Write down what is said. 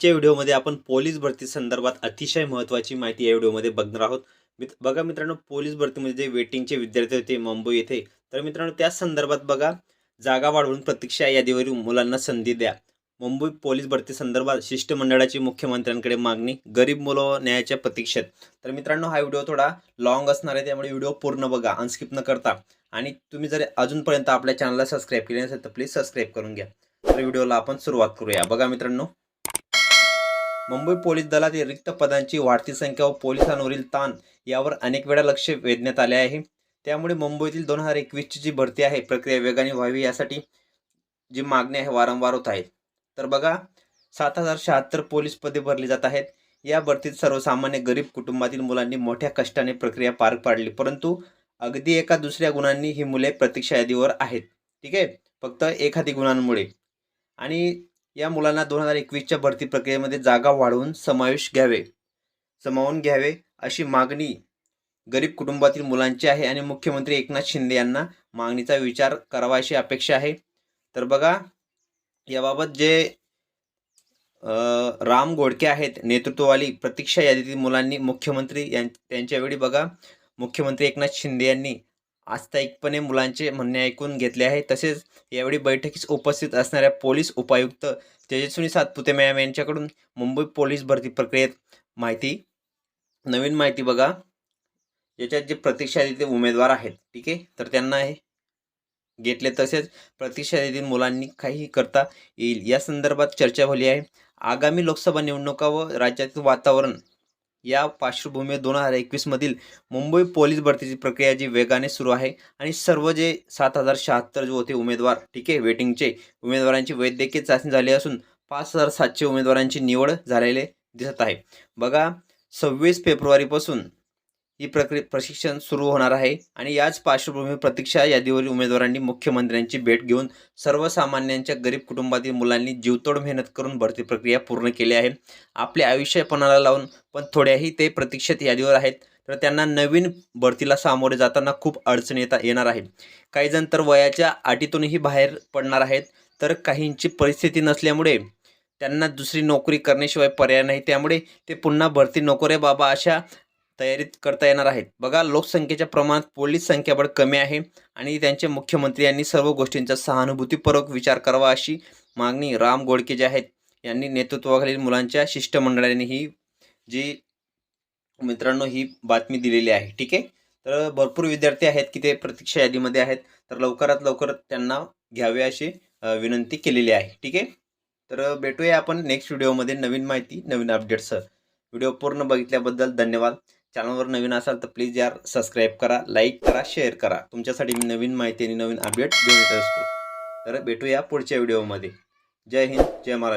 च्या व्हिडिओमध्ये आपण पोलीस भरती संदर्भात अतिशय महत्त्वाची माहिती या व्हिडिओमध्ये बघणार आहोत. मित बघा मित्रांनो पोलीस भरतीमध्ये जे वेटिंगचे विद्यार्थी होते मुंबई येथे तर मित्रांनो त्या संदर्भात बघा. जागा वाढवून प्रतीक्षा यादीवरील मुलांना संधी द्या. मुंबई पोलीस भरती संदर्भात शिष्टमंडळाची मुख्यमंत्र्यांकडे मागणी गरीब मुलं न्यायाच्या प्रतीक्षेत. तर मित्रांनो हा व्हिडिओ थोडा लॉंग असणार आहे त्यामुळे व्हिडिओ पूर्ण बघा अनस्किप न करता. आणि तुम्ही जर अजूनपर्यंत आपल्या चॅनलला सबस्क्राईब केले नसेल तर प्लीज सबस्क्राईब करून घ्या. तर व्हिडिओला आपण सुरुवात करूया. बघा मित्रांनो मुंबई पोलीस दलातील रिक्त पदांची वाढती संख्या व पोलिसांवरील ताण यावर अनेक वेळा लक्ष वेधण्यात आले आहे. त्यामुळे मुंबईतील दोन हजार एकवीसची जी भरती आहे प्रक्रिया वेगाने व्हावी यासाठी जी मागणी आहे वारंवार होत आहेत. तर बघा सात हजार शहात्तर पोलीस पदे भरली जात आहेत. या भरतीत सर्वसामान्य गरीब कुटुंबातील मुलांनी मोठ्या कष्टाने प्रक्रिया पार पाडली परंतु अगदी एका दुसऱ्या गुणांनी ही मुले प्रतीक्षा यादीवर आहेत. ठीक आहे? फक्त एखादी गुणांमुळे. आणि या मुलांना दोन हजार एकवीसच्या भरती प्रक्रियेमध्ये जागा वाढवून समावेश घ्यावे. समावून घ्यावे अशी मागणी गरीब कुटुंबातील मुलांची आहे आणि मुख्यमंत्री एकनाथ शिंदे यांना मागणीचा विचार करावा अशी अपेक्षा आहे. तर बघा याबाबत जे राम गोडके आहेत नेतृत्ववाली प्रतीक्षा यादीतील मुलांनी मुख्यमंत्री यां त्यांच्यावेळी बघा मुख्यमंत्री एकनाथ शिंदे यांनी आस्थायिकपणे मुलांचे म्हणणे ऐकून घेतले आहे. तसेच यावेळी बैठकीस उपस्थित असणाऱ्या पोलीस उपायुक्त तेजस्विनी सातपुते मॅम यांच्याकडून मुंबई पोलीस भरती प्रक्रियेत माहिती नवीन माहिती बघा. याच्यात जे प्रतीक्षा उमेदवार आहेत. ठीक आहे? तर त्यांना हे घेतले. तसेच प्रतीक्षा मुलांनी काहीही करता येईल. या संदर्भात चर्चा झाली आहे. आगामी लोकसभा निवडणुका व राज्यातील वातावरण या पार्श्वभूमीवर दोन हजार एकवीसमधील मुंबई पोलीस भरतीची प्रक्रिया जी वेगाने सुरू आहे आणि सर्व जे सात हजार शहात्तर जे होते उमेदवार ठीक आहे वेटिंगचे उमेदवारांची वैद्यकीय चाचणी झाली असून पाच हजार सातशे उमेदवारांची निवड झालेले दिसत आहे. बघा सव्वीस फेब्रुवारीपासून ही प्रक्रिया प्रशिक्षण सुरू होणार आहे आणि याच पार्श्वभूमीवर प्रतीक्षा यादीवरील उमेदवारांनी मुख्यमंत्र्यांची भेट घेऊन सर्वसामान्यांच्या गरीब कुटुंबातील मुलांनी जीवतोड मेहनत करून भरती प्रक्रिया पूर्ण केली आहे. आपले आयुष्यपणाला लावून पण थोड्याही ते प्रतीक्षित यादीवर आहेत तर त्यांना नवीन भरतीला सामोरे जाताना खूप अडचण येता येणार आहे काही जण तर वयाच्या अटीतूनही बाहेर पडणार आहेत तर काहींची परिस्थिती नसल्यामुळे त्यांना दुसरी नोकरी करण्याशिवाय पर्याय नाही त्यामुळे ते पुन्हा भरती नको रे बाबा अशा तयारीत करता येणार आहेत. बघा लोकसंख्येच्या प्रमाणात पोलीस संख्याबळ कमी आहे आणि त्यांचे मुख्यमंत्री यांनी सर्व गोष्टींचा सहानुभूतीपूर्वक विचार करावा अशी मागणी राम गोडके जे आहेत यांनी नेतृत्वाखालील मुलांच्या शिष्टमंडळाने ही जी मित्रांनो ही बातमी दिलेली आहे. ठीक आहे? तर भरपूर विद्यार्थी आहेत की ते प्रतीक्षा यादीमध्ये आहेत. तर लवकरात लवकर त्यांना घ्यावे अशी विनंती केलेली आहे. ठीक आहे? तर भेटूया आपण नेक्स्ट व्हिडिओमध्ये नवीन माहिती नवीन अपडेट्ससह व्हिडिओ पूर्ण बघितल्याबद्दल धन्यवाद. चॅनलवर नवीन असाल तर प्लीज यार सबस्क्राईब करा लाईक करा शेअर करा. तुमच्यासाठी मी नवीन माहिती आणि नवीन अपडेट घेऊन येत असतो. तर भेटूया पुढच्या व्हिडिओमध्ये जय हिंद जय महाराष्ट्र.